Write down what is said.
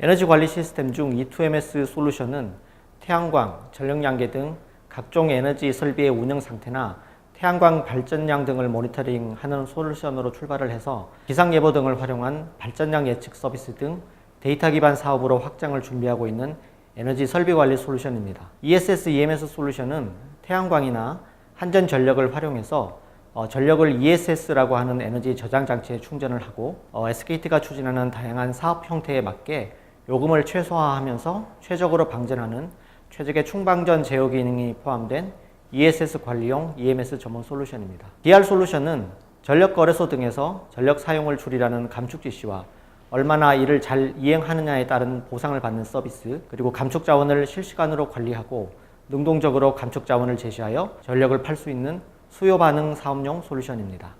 에너지 관리 시스템 중 E2MS 솔루션은 태양광, 전력량계 등 각종 에너지 설비의 운영 상태나 태양광 발전량 등을 모니터링하는 솔루션으로 출발을 해서 기상 예보 등을 활용한 발전량 예측 서비스 등 데이터 기반 사업으로 확장을 준비하고 있는 에너지 설비 관리 솔루션입니다. ESS EMS 솔루션은 태양광이나 한전 전력을 활용해서 어, 전력을 ESS라고 하는 에너지 저장 장치에 충전을 하고 어, SKT가 추진하는 다양한 사업 형태에 맞게 요금을 최소화하면서 최적으로 방전하는 최적의 충방전 제어 기능이 포함된 ESS 관리용 EMS 전문 솔루션입니다. DR 솔루션은 전력 거래소 등에서 전력 사용을 줄이라는 감축 지시와 얼마나 이를 잘 이행하느냐에 따른 보상을 받는 서비스, 그리고 감축 자원을 실시간으로 관리하고 능동적으로 감축 자원을 제시하여 전력을 팔 수 있는 수요 반응 사업용 솔루션입니다.